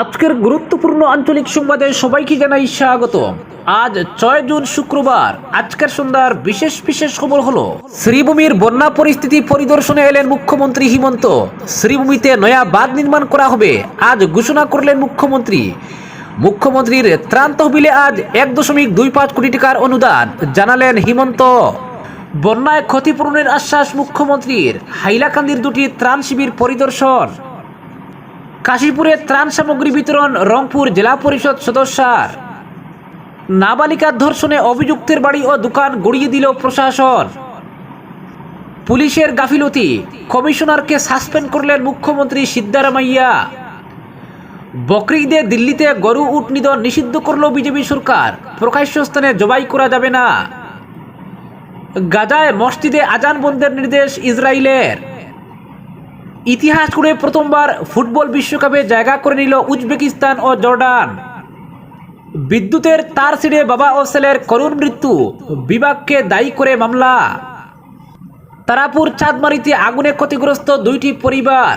আজকের গুরুত্বপূর্ণ আঞ্চলিক সংবাদে সবাইকে জানাই স্বাগত আজ ছয় জুন শুক্রবার, আজকের সন্ধ্যার বিশেষ বিশেষ খবর হলো, শ্রীভূমির বন্যা পরিস্থিতি পরিদর্শনে এলেন মুখ্যমন্ত্রী হিমন্ত। শ্রীভূমিতে নয়া বাঁধ নির্মাণ করা হবে, আজ ঘোষণা করলেন মুখ্যমন্ত্রী। মুখ্যমন্ত্রীর ত্রাণ তহবিলে আজ এক দশমিক দুই পাঁচ কোটি টাকার অনুদান, জানালেন হিমন্ত। বন্যায় ক্ষতিপূরণের আশ্বাস মুখ্যমন্ত্রীর। হাইলাকান্দির দুটি ত্রাণ শিবির পরিদর্শন। কাশীপুরে ত্রাণ সামগ্রী বিতরণ রংপুর জেলা পরিষদ সদস্যার নাবালিকার ধর্ষণে অভিযুক্তের বাড়ি ও দোকান গড়িয়ে দিল প্রশাসন। পুলিশের গাফিলতি, কমিশনারকে সাসপেন্ড করলেন মুখ্যমন্ত্রী সিদ্ধারামাইয়া। বকরিদে দিল্লিতে গরু উট নিধন নিষিদ্ধ করল বিজেপি সরকার, প্রকাশ্য স্থানে জবাই করা যাবে না। গাজায় মসজিদে আজান বন্ধের নির্দেশ ইসরায়েলের ইতিহাস করে প্রথমবার ফুটবল বিশ্বকাপে জায়গা করে নিল উজবেকিস্তান ও জর্ডান। বিদ্যুতের তার ছিঁড়ে বাবা ও ছেলের করুণ মৃত্যু বিভাগকে দায়ী করে মামলা। তারাপুর চাঁদমারিতে আগুনে ক্ষতিগ্রস্ত দুইটি পরিবার।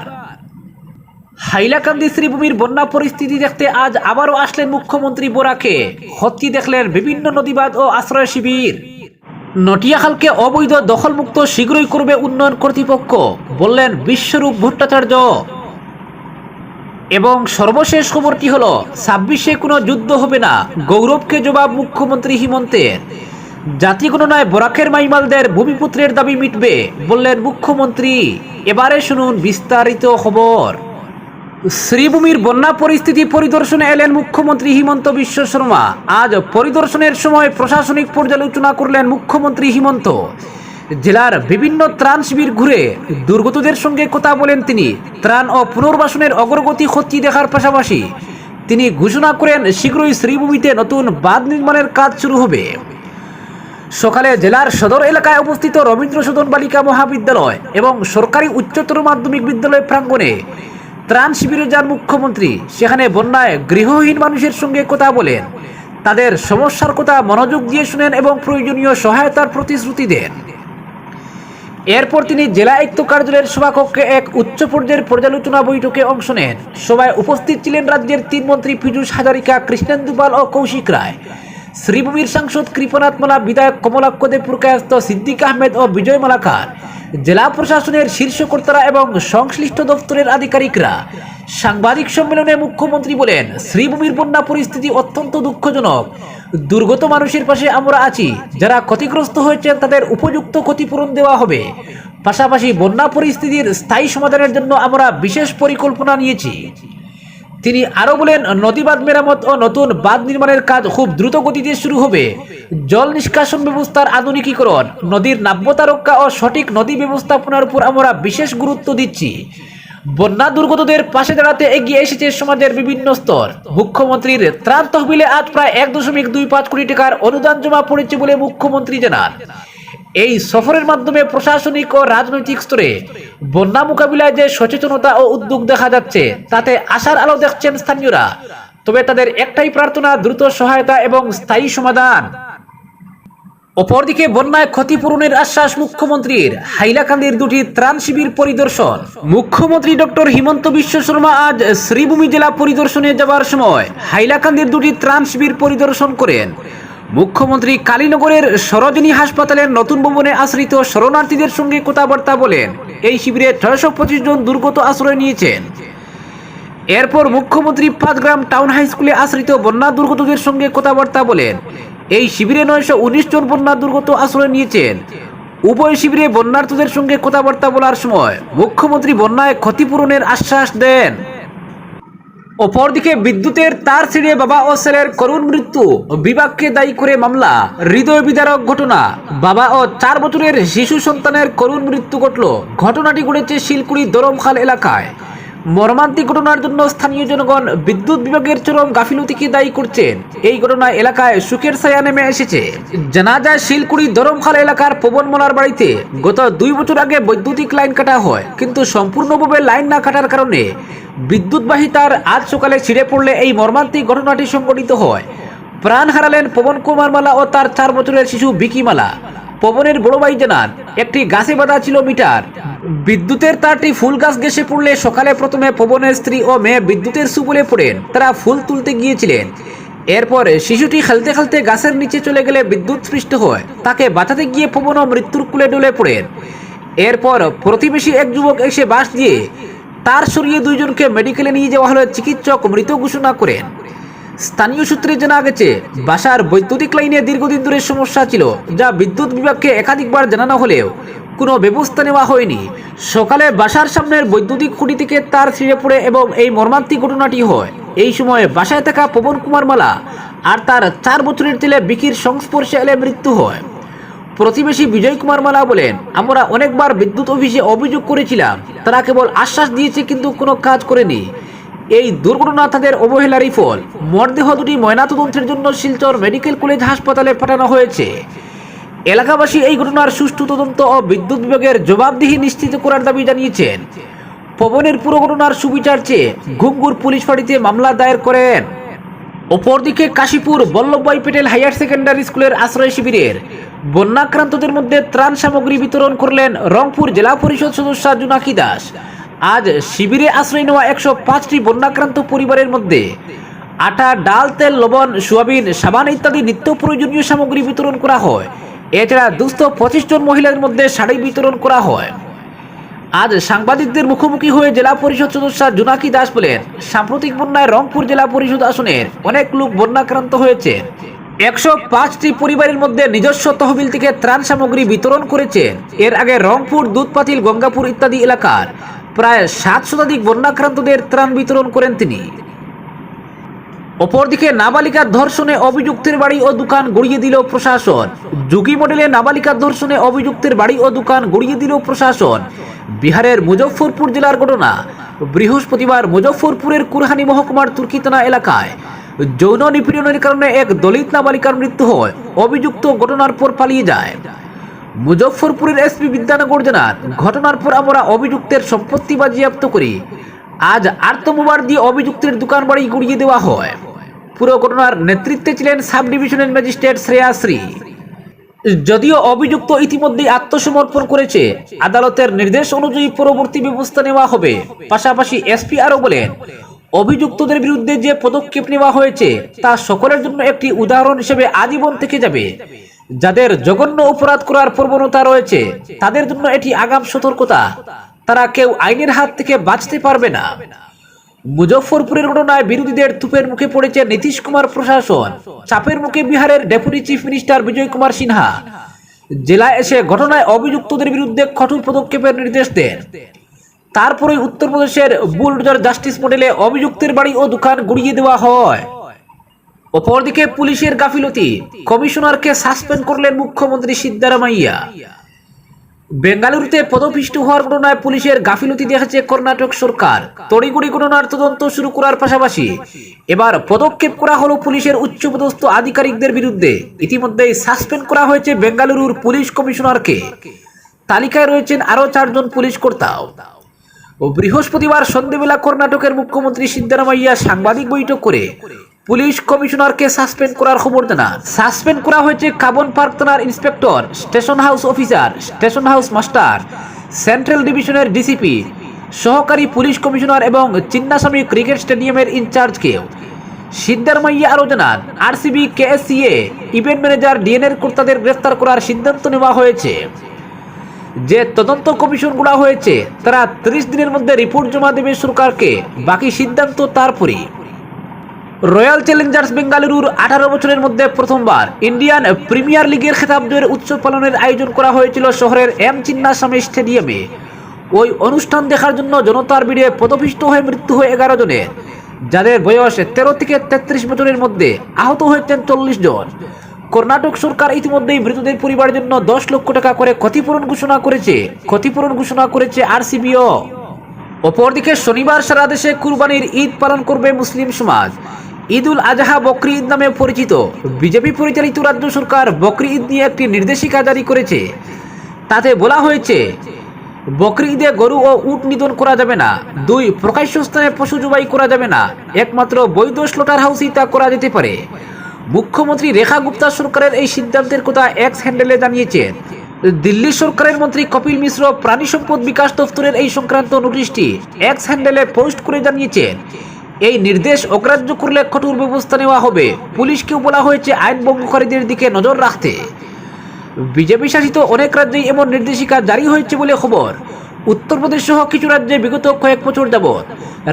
হাইলাকান্দি শ্রীভূমির বন্যা পরিস্থিতি দেখতে আজ আবারও আসলেন মুখ্যমন্ত্রী বোরাকে। হত্যি দেখলেন বিভিন্ন নদীবাদ ও আশ্রয় শিবির। নটিয়াখালকে অবৈধ দখলমুক্ত শীঘ্রই করবে উন্নয়ন কর্তৃপক্ষ, বললেন বিশ্বরূপ ভট্টাচার্য। এবং সর্বশেষ খবরটি হলো, ছাব্বিশে কোনো যুদ্ধ হবে না, গৌরবকে জবাব মুখ্যমন্ত্রী হিমন্তের। জাতি গণনায় বরাকের মাইমালদের ভূমিপুত্রের দাবি মিটবে, বললেন মুখ্যমন্ত্রী। এবারে শুনুন বিস্তারিত খবর। শ্রীভূমির বন্যা পরিস্থিতি পরিদর্শনে এলেন মুখ্যমন্ত্রী হিমন্ত বিশ্ব শর্মা। আজ পরিদর্শনের সময় প্রশাসনিক পর্যালোচনা করলেন মুখ্যমন্ত্রী হিমন্ত। জেলার বিভিন্ন ত্রাণ শিবির ঘুরে দুর্গতদের সঙ্গে কথা বলেন তিনি। ত্রাণ ও পুনর্বাসনের অগ্রগতি খতি দেখার পাশাপাশি তিনি ঘোষণা করেন, শীঘ্রই শ্রীভূমিতে নতুন বাঁধ নির্মাণের কাজ শুরু হবে। সকালে জেলার সদর এলাকায় অবস্থিত রবীন্দ্র সদন বালিকা মহাবিদ্যালয় এবং সরকারি উচ্চতর মাধ্যমিক বিদ্যালয় প্রাঙ্গণে ত্রাণ শিবিরে যান মুখ্যমন্ত্রী, সেখানে বন্যায় গৃহহীন মানুষের সঙ্গে কথা বলেন। তাদের সমস্যার কথা মনোযোগ দিয়ে শুনেন এবং প্রয়োজনীয় সহায়তার প্রতিশ্রুতি দেন। এরপর তিনি জেলা আয়ুক্ত কার্যালয়ের সভাকক্ষে এক উচ্চ পর্যায়ের পর্যালোচনা বৈঠকে অংশ নেন। সভায় উপস্থিত ছিলেন রাজ্যের তিন মন্ত্রী পীযূষ হাজারিকা, কৃষ্ণেন্দু পাল ও কৌশিক রায়। শ্রীভূমির সাংসদ কৃপনাথ মালা, বিধায়ক কমলাক্ষ দেবপুরকায়স্ত সিদ্দিক আহমেদ ও বিজয় মালাকার জেলা প্রশাসনের শীর্ষকর্তারা এবং সংশ্লিষ্ট দপ্তরের আধিকারিকরা সাংবাদিক সম্মেলনে মুখ্যমন্ত্রী বলেন, শ্রীভূমির বন্যা পরিস্থিতি অত্যন্ত দুঃখজনক। দুর্গত মানুষের পাশে আমরা আছি, যারা ক্ষতিগ্রস্ত হয়েছেন তাদের উপযুক্ত ক্ষতিপূরণ দেওয়া হবে। পাশাপাশি বন্যা পরিস্থিতির স্থায়ী সমাধানের জন্য আমরা বিশেষ পরিকল্পনা নিয়েছি। তিনি আরও বলেন নদী বাঁধ মেরামত ও নতুন বাঁধ নির্মাণের কাজ খুব দ্রুত গতিতে শুরু হবে। জল নিষ্কাশন ব্যবস্থার আধুনিকীকরণ, নদীর নাব্যতা রক্ষা ও সঠিক নদী ব্যবস্থাপনার উপর আমরা বিশেষ গুরুত্ব দিচ্ছি। বন্যা দুর্গতদের পাশে দাঁড়াতে এগিয়ে এসেছে সমাজের বিভিন্ন স্তর। মুখ্যমন্ত্রীর ত্রাণ তহবিলে আজ প্রায় এক দশমিক দুই পাঁচ কোটি টাকার অনুদান জমা পড়েছে বলে মুখ্যমন্ত্রী জানান। এই সফরের মাধ্যমে প্রশাসনিক ও রাজনৈতিক স্তরে বন্যা মোকাবিলায় যে সচেতনতা ও উদ্যোগ দেখা যাচ্ছে, তাতে আশার আলো দেখছেন স্থানীয়রা। তবে তাদের একটাই প্রার্থনা, দ্রুত সহায়তা এবং স্থায়ী সমাধান। অপরদিকে বন্যায় ক্ষতিপূরণের আশ্বাস মুখ্যমন্ত্রীর। হাইলাকান্দির দুটি ত্রাণ শিবির পরিদর্শন। মুখ্যমন্ত্রী ডক্টর হিমন্ত বিশ্ব শর্মা আজ শ্রীভূমি জেলা পরিদর্শনে যাবার সময় হাইলাকান্দির দুটি ত্রাণ শিবির পরিদর্শন করেন। মুখ্যমন্ত্রী কালীনগরের সরোজিনী হাসপাতালের নতুন ভবনে আশ্রিত শরণার্থীদের সঙ্গে কথাবার্তা বলেন। এই শিবিরে ছয়শো পঁচিশ জন দুর্গত আশ্রয় নিয়েছেন। এরপর মুখ্যমন্ত্রী পাঁচগ্রাম টাউন হাই স্কুলে আশ্রিত বন্যা দুর্গতদের সঙ্গে কথাবার্তা বলেন। এই শিবিরে নয়শো উনিশ জন বন্যা দুর্গত আশ্রয় নিয়েছেন। উভয় শিবিরে বন্যার্থীদের সঙ্গে কথাবার্তা বলার সময় মুখ্যমন্ত্রী বন্যায় ক্ষতিপূরণের আশ্বাস দেন। অপরদিকে বিদ্যুতের তার ছিঁড়ে বাবা ও ছেলের করুণ মৃত্যু বিভাগকে দায়ী করে মামলা, হৃদয় বিদারক ঘটনা। বাবা ও চার বছরের শিশু সন্তানের করুণ মৃত্যু ঘটল। ঘটনাটি ঘটেছে শিলকুড়ি দরমখাল এলাকায়। মর্মান্তিক ঘটনার জন্য স্থানীয় জনগণ বিদ্যুৎ বিভাগের চরম গাফিলতিকে দায়ী করছেন। এই ঘটনায় এলাকায় সুখের ছায়া নেমে এসেছে। জানা যায় শিলকুড়ি দরমখাল এলাকার পবন মোলার বাড়িতে গত দুই বছর আগে বৈদ্যুতিক লাইন কাটা হয়, কিন্তু সম্পূর্ণভাবে লাইন না কাটার কারণে বিদ্যুৎবাহী তার আজ সকালে ছিঁড়ে পড়লে এই মর্মান্তিক ঘটনাটি সংঘটিত হয়। প্রাণ হারালেন পবন কুমার মালা ও তার চার বছরের শিশু বিকি মালা। পবনের বড় ভাই জানান, একটি গাছে বাঁধা ছিল মিটার বিদ্যুতের তারটি ফুল গাছ ঘেসে পড়লে সকালে প্রথমে পবনের স্ত্রী ও মেয়ে বিদ্যুতের সুবলে পড়েন। তারা ফুল তুলতে গিয়েছিলেন। এরপর শিশুটি খেলতে খেলতে গাছের নিচে চলে গেলে বিদ্যুৎ সৃষ্ট হয়। তাকে বাঁচাতে গিয়ে পবনও মৃত্যুর কুলে ডলে পড়েন। এরপর প্রতিবেশী এক যুবক এসে বাস দিয়ে তার সরিয়ে দুইজনকে মেডিকেলে নিয়ে যাওয়া হলে চিকিৎসক মৃত ঘোষণা করেন। স্থানীয় সূত্রে জানা গেছে, বাসার বৈদ্যুতিক লাইনে দীর্ঘদিন ধরে সমস্যা ছিল, যা বিদ্যুৎ বিভাগকে একাধিকবার জানানো হলেও কোনো ব্যবস্থা নেওয়া হয়নি। সকালে বাসার সামনের বৈদ্যুতিক খুঁটি থেকে তার ছিঁড়ে পড়ে এবং এই মর্মান্তিক ঘটনাটি হয়। এই সময় বাসায় থাকা পবন কুমার মালা আর তার চার বছরের ছেলে বিকির সংস্পর্শে এলে মৃত্যু হয়। প্রতিবেশী বিজয় কুমার মালা বলেন, আমরা অনেকবার বিদ্যুৎ অফিসে অভিযোগ করেছিলাম। তারা কেবল আশ্বাস দিয়েছে কিন্তু কোনো কাজ করেনি। এই দুর্ঘটনা তাদের অবহেলারই ফল। মরদেহ দুটি ময়নাতদন্তের জন্য শিলচর মেডিকেল কলেজ হাসপাতালে পাঠানো হয়েছে। এলাকাবাসী এই ঘটনার সুষ্ঠু তদন্ত ও বিদ্যুৎ বিভাগের জবাবদিহি নিশ্চিত করার দাবি জানিয়েছেন। পবনের পুরো ঘটনার সুবিচার চেয়ে ঘুঙ্গুর পুলিশ ফাঁড়িতে মামলা দায়ের করেন। অপরদিকে কাশীপুর বল্লভভাই পেটেল হায়ার সেকেন্ডারি স্কুলের আশ্রয় শিবিরের বন্যাক্রান্তদের মধ্যে ত্রাণ সামগ্রী বিতরণ করলেন রংপুর জেলা পরিষদ সদস্য জুনাকি দাস। আজ শিবিরে আশ্রয় নেওয়া একশো পাঁচটি বন্যাক্রান্ত পরিবারের মধ্যে আটা, ডাল, তেল, লবণ, সোয়াবিন, সাবান ইত্যাদি নিত্য প্রয়োজনীয় সামগ্রী বিতরণ করা হয়। এছাড়া দুস্থ পঁচিশ জন মহিলার মধ্যে শাড়ি বিতরণ করা হয়। আজ সাংবাদিকদের মুখোমুখি হয়ে জেলা পরিষদ সদস্য জোনাকি দাস বলেন, সাম্প্রতিক বন্যায় রংপুর জেলা পরিষদ আসনের অনেক লোক বন্যাক্রান্ত হয়েছে। একশো পাঁচটি পরিবারের মধ্যে নিজস্ব তহবিল থেকে ত্রাণ সামগ্রী বিতরণ করেছেন। এর আগে রংপুর, দুধপাতিল, গঙ্গাপুর ইত্যাদি এলাকার প্রায় সাত শতাধিক বন্যাক্রান্তদের ত্রাণ বিতরণ করেন তিনি। অপরদিকে নাবালিকার ধর্ষণে অভিযুক্তের বাড়ি ও দোকান গড়িয়ে দিল প্রশাসন। যুগী মডেলে নাবালিকার ধর্ষণে অভিযুক্তের বাড়ি ও দোকান গড়িয়ে দিল প্রশাসন। বিহারের মুজফ্ফরপুর জেলার ঘটনা। বৃহস্পতিবার মুজফ্ফরপুরের কুরহানি মহকুমার তুর্কিতানা এলাকায় যৌন নিপীড়নের কারণে এক দলিত নাবালিকার মৃত্যু হয়। অভিযুক্ত ঘটনার পর পালিয়ে যায়। মুজফ্ফরপুরের এসপি বিদ্যানগর জানান ঘটনার পর আমরা অভিযুক্তের সম্পত্তি বাজেয়াপ্ত করি। আজ আর্তমোবার দিয়ে অভিযুক্তের দোকান বাড়ি গুড়িয়ে দেওয়া হয়। পুরো ঘটনার নেতৃত্বে ছিলেন সাব ডিভিশনের ম্যাজিস্ট্রেট শ্রেয়াশ্রী যদিও অভিযুক্ত ইতিমধ্যেই আত্মসমর্পণ করেছে, আদালতের নির্দেশ অনুযায়ী পরবর্তী ব্যবস্থা নেওয়া হবে। পাশাপাশি এসপি আরও বলেন, অভিযুক্তদের বিরুদ্ধে যে পদক্ষেপ নেওয়া হয়েছে, তা সকলের জন্য একটি উদাহরণ হিসেবে আজীবন থেকে যাবে। যাদের জঘন্য অপরাধ করার প্রবণতা রয়েছে, তাদের জন্য এটি আগাম সতর্কতা। তারা কেউ আইনের হাত থেকে বাঁচতে পারবে না। মুজফ্ফরপুরের ঘটনায় বিরোধীদের তুপের মুখে পড়েছে নীতিশ কুমার প্রশাসন, চাপের মুখে বিহারের deputy chief minister Vijay Kumar Sinha. জেলায় এসে ঘটনায় অভিযুক্তদের বিরুদ্ধে কঠোর পদক্ষেপের নির্দেশ দেন। তারপরে উত্তরপ্রদেশের বুলডোজার জাস্টিস মডেলে অভিযুক্তের বাড়ি ও দোকান গুড়িয়ে দেওয়া হয়। অপরদিকে পুলিশের গাফিলতি। কমিশনারকে সাসপেন্ড করলেন মুখ্যমন্ত্রী সিদ্ধারামাইয়া। বেঙ্গালুরুতে পদপিষ্ট হওয়ার ঘটনায় পুলিশের গাফিলতি দেখেছে কর্ণাটক সরকার। তড়িগুড়ি ঘটনার তদন্ত শুরু করার পাশাপাশি এবার পদক্ষেপ করা হলো পুলিশের উচ্চপদস্থ আধিকারিকদের বিরুদ্ধে। ইতিমধ্যেই সাসপেন্ড করা হয়েছে বেঙ্গালুরুর পুলিশ কমিশনারকে। তালিকায় রয়েছেন আরও চারজন পুলিশ কর্তাও। বৃহস্পতিবার সন্ধেবেলা কর্ণাটকের মুখ্যমন্ত্রী সিদ্ধারামাইয়া সাংবাদিক বৈঠক করে পুলিশ কমিশনারকে সাসপেন্ড করার খবর জানান। সাসপেন্ড করা হয়েছে কাবন পার্ক থানার inspector, station house officer, station house master, central ডিভিশনের ডিসিপি, সহকারী পুলিশ কমিশনার এবং চিন্নাস্বামী ক্রিকেট স্টেডিয়ামের ইনচার্জকেও। সিদ্ধারমাইয়া আরও জানান, আরসিবি, কেএসসিএ, ইভেন্ট ম্যানেজার, ডিএনএর কর্তাদের গ্রেফতার করার সিদ্ধান্ত নেওয়া হয়েছে। যে তদন্ত কমিশন কমিশনগুলো হয়েছে, তারা ত্রিশ দিনের মধ্যে রিপোর্ট জমা দেবে সরকারকে, বাকি সিদ্ধান্ত তারপরই। রয়্যাল চ্যালেঞ্জার্স বেঙ্গালুরুর আঠারো বছরের মধ্যে প্রথমবার ইন্ডিয়ান প্রিমিয়ার লিগের খেতাব জয়ের উৎসব পালনের আয়োজন করা হয়েছিল শহরের এম চিন্নাস্বামী স্টেডিয়ামে। ওই অনুষ্ঠান দেখার জন্য জনতার ভিড়ে পদপিষ্ট হয়ে মৃত্যু হয় এগারো জনের, যাদের বয়স তেরো থেকে তেত্রিশ বছরের মধ্যে আহত হয়েছেন চল্লিশ জন। কর্ণাটক সরকার ইতিমধ্যেই মৃতদের পরিবারের জন্য দশ লক্ষ টাকা করে ক্ষতিপূরণ ঘোষণা করেছে। ক্ষতিপূরণ ঘোষণা করেছে আরসিবিও। অপরদিকে শনিবার সারা দেশে কুরবানির ঈদ পালন করবে মুসলিম সমাজ। ঈদ উল আজহা বকরি ঈদ নামে পরিচিত। বিজেপি পরিচালিত রাজ্য সরকার বকরি ঈদ নিয়ে একটি নির্দেশিকা জারি করেছে। তাতে বলা হয়েছে, বকরি ঈদে গরু ও উট নিধন করা যাবে না। দুই, প্রকাশ্য স্থানে পশু জবাই করা যাবে না। একমাত্র বৈধ স্লোটার হাউসেই তা করা যেতে পারে। মুখ্যমন্ত্রী রেখা গুপ্তা সরকারের এই সিদ্ধান্তের কথা এক্স হ্যান্ডেলে জানিয়েছেন দিল্লি সরকারের মন্ত্রী কপিল মিশ্র প্রাণী সম্পদ বিকাশ দপ্তরের এই সংক্রান্ত নোটিশটি এক্স হ্যান্ডেলে পোস্ট করে জানিয়েছেন। এই নির্দেশ অগ্রাহ্য করলে কঠোর ব্যবস্থা নেওয়া হবে। পুলিশকেও বলা হয়েছে, আইন ভঙ্গকারীদের দিকে নজর রাখতে। বিজেপি শাসিত অনেক রাজ্যেই এমন নির্দেশিকা জারি হয়েছে বলে খবর। উত্তরপ্রদেশ সহ কিছু রাজ্যে বিগত কয়েক বছর যাবৎ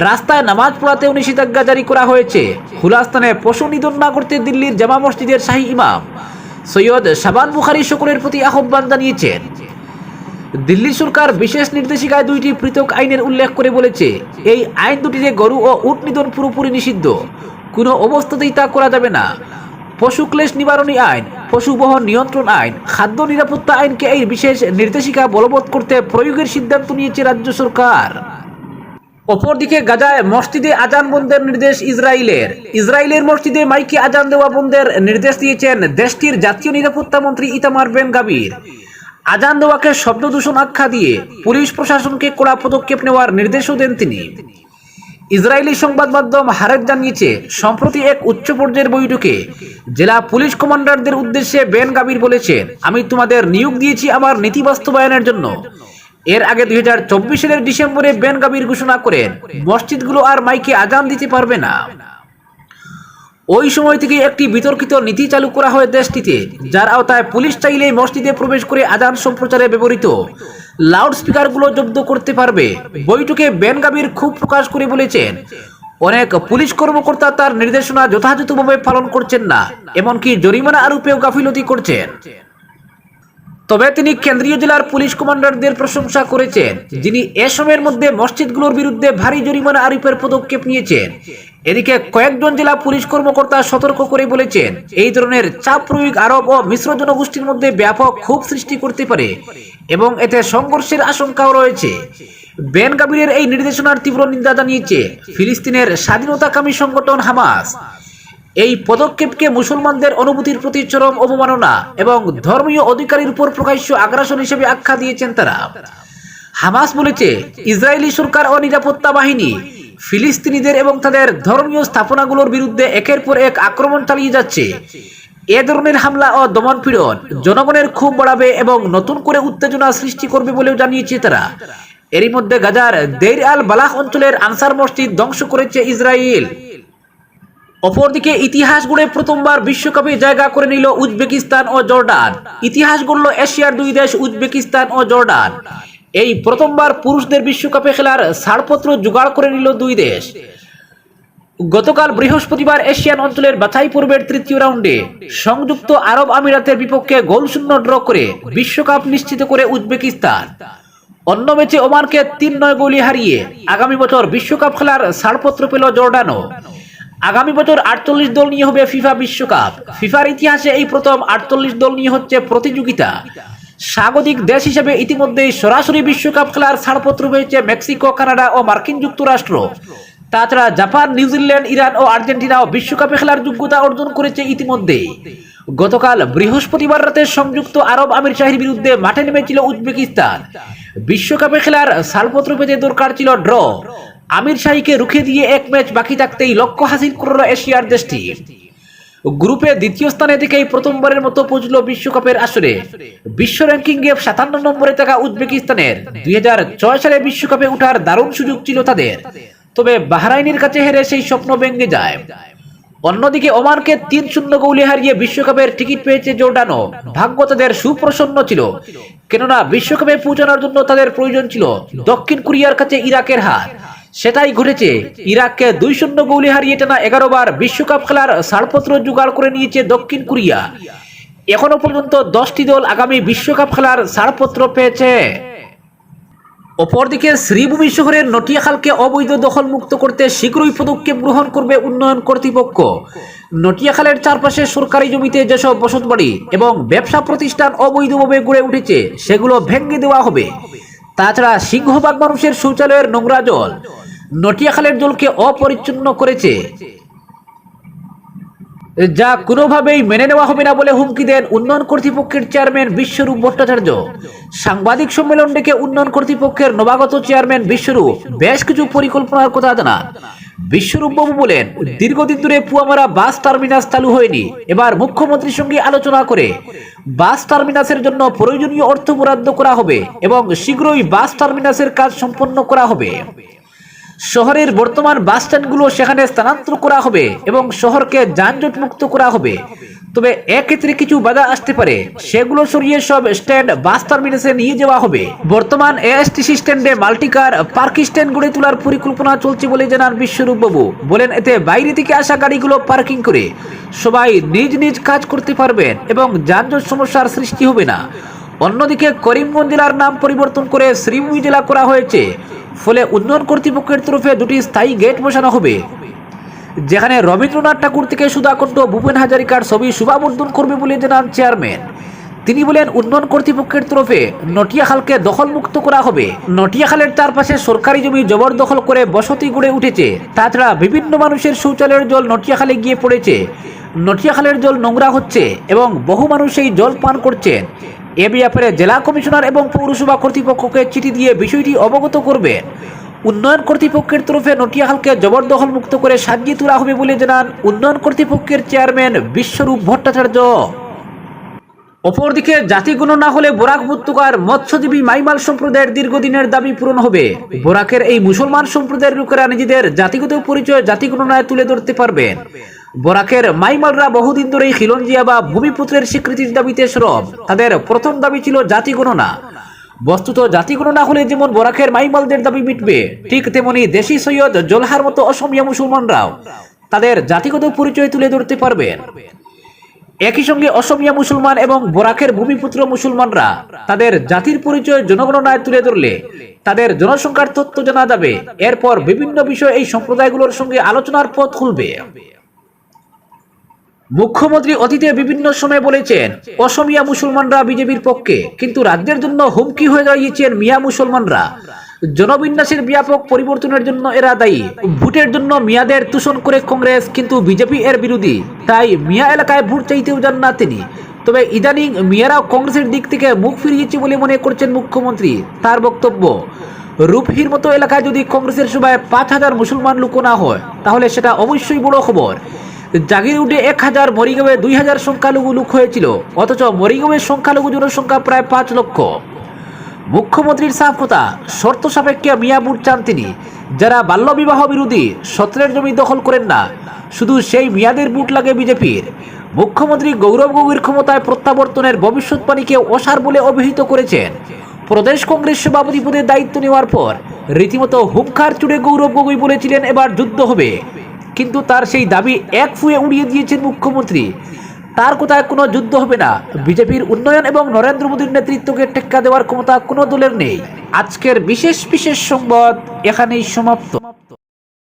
রাস্তায় নামাজ পড়াতেও নিষেধাজ্ঞা জারি করা হয়েছে। খোলা স্থানে পশু নিধন না করতে দিল্লির জামা মসজিদের শাহী ইমাম সৈয়দ শাবান বুখারি সকলের প্রতি আহ্বান জানিয়েছেন। দিল্লি সরকার বিশেষ নির্দেশিকায় দুইটি পৃথক আইনের উল্লেখ করে বলেছে, এই আইন দুটিতে গরু ও উট নিধন পুরোপুরি নিষিদ্ধ। কোনো অবস্থাতেই তা করা যাবে না। পশু ক্লেশ নিবারণী আইন, পশু বহন নিয়ন্ত্রণ আইন, খাদ্য নিরাপত্তা আইনকে এই বিশেষ নির্দেশিকা বলবৎ করতে প্রয়োগের সিদ্ধান্ত নিয়েছে রাজ্য সরকার। অপরদিকে গাজায় মসজিদে আজান বন্ধের নির্দেশ ইসরায়েলের ইসরায়েলের মসজিদে মাইকে আজান দেওয়া বন্ধের নির্দেশ দিয়েছেন দেশটির জাতীয় নিরাপত্তা মন্ত্রী ইতামার বেন গাবির আজান দেওয়াকে শব্দ দূষণ আখ্যা দিয়ে পুলিশ প্রশাসনকে কড়া পদক্ষেপ নেওয়ার নির্দেশও দেন তিনি। ইসরায়েলি সংবাদ মাধ্যম হারেদ জানিয়েছে, সম্প্রতি এক উচ্চ পর্যায়ের বৈঠকে জেলা পুলিশ কমান্ডারদের উদ্দেশ্যে বেন গাবির বলেছেন, আমি তোমাদের নিয়োগ দিয়েছি আমার নীতি বাস্তবায়নের জন্য। এর আগে দুই হাজার চব্বিশ সালের ডিসেম্বরে বেন গাবির ঘোষণা করেন, মসজিদগুলো আর মাইকে আজান দিতে পারবে না। ওই সময় থেকে একটি বিতর্কিত নীতি চালু করা হয় দেশটিতে, যার আওতায় পুলিশ চাইলে মসজিদে প্রবেশ করে আদান সম্প্রচারে ব্যবহৃত। লাউড স্পিকারগুলো জব্দ করতে পারবে। বৈঠকে বেন গাবির খুব প্রকাশ করে বলেছেন, অনেক পুলিশ কর্মকর্তা তার নির্দেশনা যথাযথভাবে পালন করছেন না, এমনকি জরিমানা আরোপেও গাফিলতি করছেন। তবে তিনি কেন্দ্রীয় জেলার পুলিশ কমান্ডারদের প্রশংসা করেছেন, যিনি এ সময়ের মধ্যে মসজিদগুলোর বিরুদ্ধে ভারী জরিমানা আরোপের পদক্ষেপ নিয়েছেন। এদিকে কয়েকজন জেলা পুলিশ কর্মকর্তা সতর্ক করে বলেছেন, এই ধরনের চাপ প্রয়োগ আরব ও মিশ্র জনগোষ্ঠীর মধ্যে ব্যাপক ক্ষোভ সৃষ্টি করতে পারে এবং এতে সংঘর্ষের আশঙ্কাও রয়েছে। বেন গাবিরের এই নির্দেশনার তীব্র নিন্দা জানিয়েছে ফিলিস্তিনের স্বাধীনতাকামী সংগঠন হামাস। এই পদক্ষেপকে মুসলমানদের অনুভূতির প্রতি চরম অবমাননা এবং ধর্মীয় অধিকারের উপর প্রকাশ্য আগ্রাসন হিসেবে আখ্যা দিয়েছেন তারা। হামাস বলেছে, ইসরায়েলি সরকার ও নিরাপত্তা বাহিনী, ফিলিস্তিনিদের এবং তাদের ধর্মীয় স্থাপনাগুলোর বিরুদ্ধে একের পর এক আক্রমণ চালিয়ে যাচ্ছে। এ ধরনের হামলা ও দমন দমনপীড়ন জনগণের ক্ষোভ বাড়াবে এবং নতুন করে উত্তেজনা সৃষ্টি করবে বলেও জানিয়েছে তারা। এরই মধ্যে গাজার দেইর আল বালাহ অঞ্চলের আনসার মসজিদ ধ্বংস করেছে ইসরায়েল। অপরদিকে ইতিহাস গড়ে প্রথমবার বিশ্বকাপে জায়গা করে নিল উজবেকিস্তান ও জর্ডান। ইতিহাস গড়ল এশিয়ার দুই দেশ উজবেকিস্তান ও জর্ডান। এই প্রথমবার পুরুষদের বিশ্বকাপে খেলার ছাড়পত্র জোগাড় করে নিল দুই দেশ। গতকাল বৃহস্পতিবার এশিয়ান অঞ্চলের বাছাই পর্বের তৃতীয় রাউন্ডে সংযুক্ত আরব আমিরাতের বিপক্ষে গোলশূন্য ড্র করে বিশ্বকাপ নিশ্চিত করে উজবেকিস্তান। অন্য ম্যাচে ওমানকে তিন নয় গোলে হারিয়ে আগামী বছর বিশ্বকাপ খেলার ছাড়পত্র পেল জর্ডানও। আগামী বছর আটচল্লিশ দল নিয়ে হবে ফিফা বিশ্বকাপ। ফিফার ইতিহাসে এই প্রথম আটচল্লিশ দল নিয়ে হচ্ছে প্রতিযোগিতা। স্বাগতিক দেশ হিসেবে ইতিমধ্যেই সরাসরি বিশ্বকাপ খেলার ছাড়পত্র পেয়েছে মেক্সিকো, কানাডা ও মার্কিন যুক্তরাষ্ট্র। তাছাড়া জাপান নিউজিল্যান্ড ইরান ও আর্জেন্টিনাও বিশ্বকাপে খেলার যোগ্যতা অর্জন করেছে ইতিমধ্যেই। গতকাল বৃহস্পতিবার রাতে সংযুক্ত আরব আমির শাহীর বিরুদ্ধে মাঠে নেমেছিল উজবেকিস্তান। বিশ্বকাপে খেলার সালপত্র পেতে দরকার ছিল ড্র। আমির শাহীকে রুখে দিয়ে এক ম্যাচ বাকি থাকতেই লক্ষ্য হাসিল করল এশিয়ার দেশটি। গ্রুপে দ্বিতীয় স্থানে থেকেই প্রথমবারের মতো পৌঁছল বিশ্বকাপের আসরে। বিশ্ব র্যাঙ্কিং এ সাতান্ন নম্বরে থাকা উজবেকিস্তানের দুই সালে বিশ্বকাপে ওঠার দারুণ সুযোগ ছিল তাদের। তবে বাহরাইনের কাছে হেরে সেই স্বপ্ন ভেঙে যায়। অন্যদিকে ওমানকে তিন শূন্য গোলে হারিয়ে বিশ্বকাপের টিকিট পেয়েছে জোর্ডানও। ভাগ্য তাদের সুপ্রসন্ন ছিল। কেননা বিশ্বকাপে পৌঁছানোর জন্য তাদের প্রয়োজন ছিল দক্ষিণ কোরিয়ার কাছে ইরাকের হার। সেটাই ঘটেছে। ইরাককে দুই শূন্য গোলে হারিয়ে টানা এগারো বার বিশ্বকাপ খেলার ছাড়পত্র জোগাড় করে নিয়েছে দক্ষিণ কোরিয়া। এখনও পর্যন্ত দশটি দল আগামী বিশ্বকাপ খেলার ছাড়পত্র পেয়েছে। অপরদিকে শ্রীভূমি শহরের নটিয়াখালকে অবৈধ দখল মুক্ত করতে শীঘ্রই পদক্ষেপ গ্রহণ করবে উন্নয়ন কর্তৃপক্ষ। নটিয়াখালের চারপাশে সরকারি জমিতে যেসব বসতবাড়ি এবং ব্যবসা প্রতিষ্ঠান অবৈধভাবে গড়ে উঠেছে, সেগুলো ভেঙে দেওয়া হবে। তাছাড়া সিংহবাগ মানুষের শৌচালয়ের নোংরা জল নটিয়াখালের জলকে অপরিচ্ছন্ন করেছে। যা কোনোভাবেই মেনে নেওয়া হবে না বলে হুমকি দেন উন্নয়ন কর্তৃপক্ষের চেয়ারম্যান বিশ্বরূপ ভট্টাচার্য। সাংবাদিক সম্মেলন ডেকে উন্নয়ন কর্তৃপক্ষের নবাগত চেয়ারম্যান বিশ্বরূপ বেশ কিছু পরিকল্পনার কথা জানান। বিশ্বরূপ বাবু বলেন, দীর্ঘদিন ধরে পুয়ামারা বাস টার্মিনাস চালু হয়নি। এবার মুখ্যমন্ত্রীর সঙ্গে আলোচনা করে বাস টার্মিনাসের জন্য প্রয়োজনীয় অর্থ বরাদ্দ করা হবে এবং শীঘ্রই বাস টার্মিনাসের কাজ সম্পন্ন করা হবে। শহরের বর্তমান বাস স্ট্যান্ডগুলো সেখানে স্থানান্তর করা হবে এবং শহরকে যানজট মুক্ত করা হবে। তবে এক্ষেত্রে কিছু বাধা আসতে পারে। সেগুলো সরিয়ে সব স্ট্যান্ড, বাস টার্মিনাসে নিয়ে যাওয়া হবে। বর্তমান এএসটিসি স্ট্যান্ডে মাল্টিকার পার্ক স্ট্যান্ড গড়ে তোলার পরিকল্পনা চলছে বলে জানান বিশ্বরূপ বাবু বলেন, এতে বাইরে থেকে আসা গাড়িগুলো পার্কিং করে সবাই নিজ নিজ কাজ করতে পারবেন এবং যানজট সমস্যার সৃষ্টি হবে না। অন্যদিকে করিমগঞ্জ জেলার নাম পরিবর্তন করে শ্রীভূমি জেলা করা হয়েছে। ফলে উন্নয়ন কর্তৃপক্ষের তরফে দুটি স্থায়ী গেট বসানো হবে। যেখানে রবীন্দ্রনাথ ঠাকুর থেকে সুধাকণ্ঠ, ভূপেন হাজারিকার ছবি শুভাবর্ধন করবে বলে জানান চেয়ারম্যান। তিনি বলেন, উন্নয়ন কর্তৃপক্ষের তরফে নটিয়াখালকে দখলমুক্ত করা হবে। নটিয়াখালের চারপাশে সরকারি জমি জবরদখল করে বসতি গড়ে উঠেছে। তাছাড়া বিভিন্ন মানুষের শৌচালয়ের জল নটিয়াখালে গিয়ে পড়েছে। নটিয়াখালের জল নোংরা হচ্ছে এবং বহু মানুষ এই জল পান করছেন। এ ব্যাপারে জেলা কমিশনার এবং পৌরসভা কর্তৃপক্ষকে চিঠি দিয়ে বিষয়টি অবগত করবে। উন্নয়ন কর্তৃপক্ষের তরফে নটিয়াহালকে জবরদখল মুক্ত করে সাজিয়ে তোলা হবে বলে জানান উন্নয়ন কর্তৃপক্ষের চেয়ারম্যান বিশ্বরূপ ভট্টাচার্য। অপরদিকে, জাতি গণনা হলে বোরাক উপত্যকার মৎস্যজীবী মাইমাল সম্প্রদায়ের দীর্ঘদিনের দাবি পূরণ হবে। বোরাকের এই মুসলমান সম্প্রদায়ের লোকেরা নিজেদের জাতিগত পরিচয় জাতি গণনায় তুলে ধরতে পারবেন। বোরাকের মাইমালরা বহুদিন ধরেই খিলঞ্জিয়া বা ভূমিপুত্রের স্বীকৃতির দাবিতে সরব তাদের প্রথম দাবি ছিল জাতি গণনা। বস্তুত জাতি গণনা হলে যেমন বরাকের মাইমালদের দাবি মিটবে, ঠিক তেমনি দেশি সৈয়দ জোলহার মতো অসমিয়া মুসলমানরাও তাদের জাতিগত পরিচয় তুলে ধরতে পারবেন। একই সঙ্গে অসমিয়া মুসলমান এবং বরাকের ভূমিপুত্র মুসলমানরা তাদের জাতির পরিচয় জনগণনায় তুলে ধরলে তাদের জনসংখ্যার তথ্য জানা যাবে। এরপর বিভিন্ন বিষয়ে এই সম্প্রদায়গুলোর সঙ্গে আলোচনার পথ খুলবে। মুখ্যমন্ত্রী অতীতে বিভিন্ন সময় বলেছেন, অসমিয়া মুসলমানরা বিজেপির পক্ষে, কিন্তু রাজ্যের জন্য হুমকি হয়ে দাঁড়িয়েছেন মিয়া মুসলমানরা। জনবিন্যাসের ব্যাপক পরিবর্তনের জন্য এরা দায়ী। ভোটের জন্য মিয়াদের তুষণ করে কংগ্রেস, কিন্তু বিজেপি এর বিরোধী। তাই মিয়া এলাকায় ভোট চাইতেও যান না তিনি। তবে ইদানিং মিয়ারাও কংগ্রেসের দিক থেকে মুখ ফিরিয়েছে বলে মনে করছেন মুখ্যমন্ত্রী। তার বক্তব্য, রূপহির মতো এলাকায় যদি কংগ্রেসের সভায় পাঁচ হাজার মুসলমান লোক না হয়, তাহলে সেটা অবশ্যই বড় খবর। জাগিরউডে এক হাজার মরিগাঁওয়ে দুই হাজার সংখ্যালঘু লোক হয়েছিল, অথচ মরিগাঁওয়ের সংখ্যালঘু জনসংখ্যা প্রায় পাঁচ লক্ষ। মুখ্যমন্ত্রীর সাফ কথা শর্ত সাপেক্ষে মিয়া বুট চান তিনি। যারা বাল্যবিবাহ বিরোধী, সত্রের জমি দখল করেন না। শুধু সেই মিয়াদের বুট লাগে বিজেপির। মুখ্যমন্ত্রী গৌরব গগৈর ক্ষমতায় প্রত্যাবর্তনের ভবিষ্যৎবাণীকে অসার বলে অভিহিত করেছেন। প্রদেশ কংগ্রেস সভাপতি পদের দায়িত্ব নেওয়ার পর, রীতিমতো হুঙ্কার চুড়ে গৌরব গগৈ বলেছিলেন, এবার যুদ্ধ হবে। কিন্তু তার সেই দাবি এক ফুয়ে উড়িয়ে দিয়েছেন মুখ্যমন্ত্রী। তার কোথায় কোনো যুদ্ধ হবে না। বিজেপির উন্নয়ন এবং নরেন্দ্র মোদীর নেতৃত্বকে টেক্কা দেওয়ার ক্ষমতা কোনো দলের নেই। আজকের বিশেষ বিশেষ সংবাদ এখানেই সমাপ্ত।